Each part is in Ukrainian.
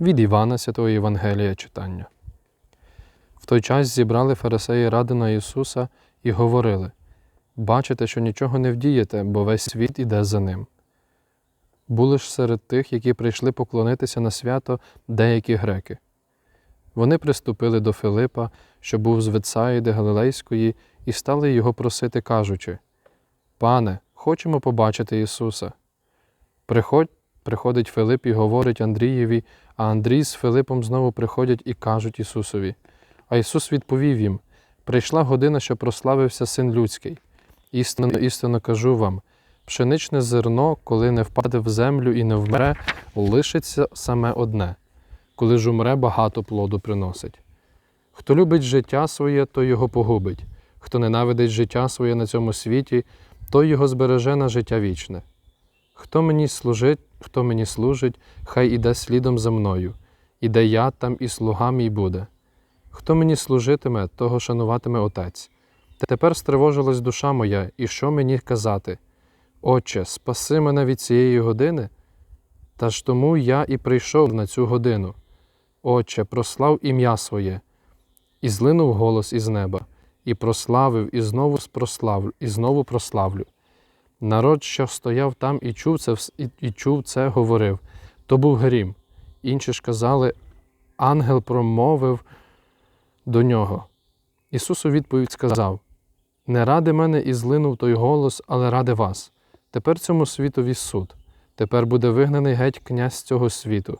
Від Івана Святого Євангелія читання. В той час зібрали фарисеї ради на Ісуса і говорили Бачите, що нічого не вдієте, бо весь світ іде за ним. Були ж серед тих, які прийшли поклонитися на свято деякі греки. Вони приступили до Филипа, що був з Вецаїди Галилейської, і стали його просити, кажучи: Пане, хочемо побачити Ісуса. Приходь, приходить Филип і говорить Андрієві, а Андрій з Филипом знову приходять і кажуть Ісусові. А Ісус відповів їм: Прийшла година, що прославився Син Людський. Істинно, істинно кажу вам: пшеничне зерно, коли не впаде в землю і не вмре, лишиться саме одне, коли ж умре, багато плоду приносить. Хто любить життя своє, той його погубить, хто ненавидить життя своє на цьому світі, той його збереже на життя вічне. Хто мені служить, хто мені служить, хай іде слідом за мною, і де я, там і слуга мій буде. Хто мені служитиме, того шануватиме Отець. Тепер стривожилась душа моя, і що мені казати? Отче, спаси мене від цієї години? Та ж тому я і прийшов на цю годину. Отче, прослав ім'я своє, і злинув голос із неба, і прославив, і знову прославлю, і знову прославлю. Народ, що стояв там і чув це, і, чув це, говорив то був грім. Інші ж казали, ангел промовив до нього. Ісус у відповідь сказав: Не ради мене і злинув той голос, але ради вас. Тепер цьому світові суд. Тепер буде вигнаний геть князь цього світу.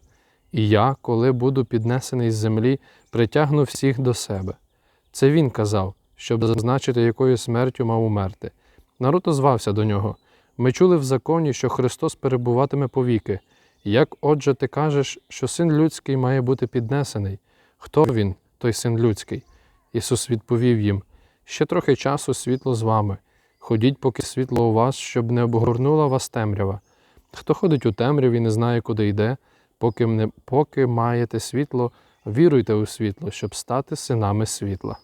І я, коли буду піднесений з землі, притягну всіх до себе. Це він казав, щоб зазначити, якою смертю мав умерти. Народ озвався до нього. Ми чули в законі, що Христос перебуватиме повіки. Як, отже, ти кажеш, що син людський має бути піднесений? Хто він, той син людський? Ісус відповів їм: Ще трохи часу світло з вами. Ходіть, поки світло у вас, щоб не обгорнула вас темрява. Хто ходить у темряві, не знає, куди йде, поки, не, поки маєте світло, віруйте у світло, щоб стати синами світла.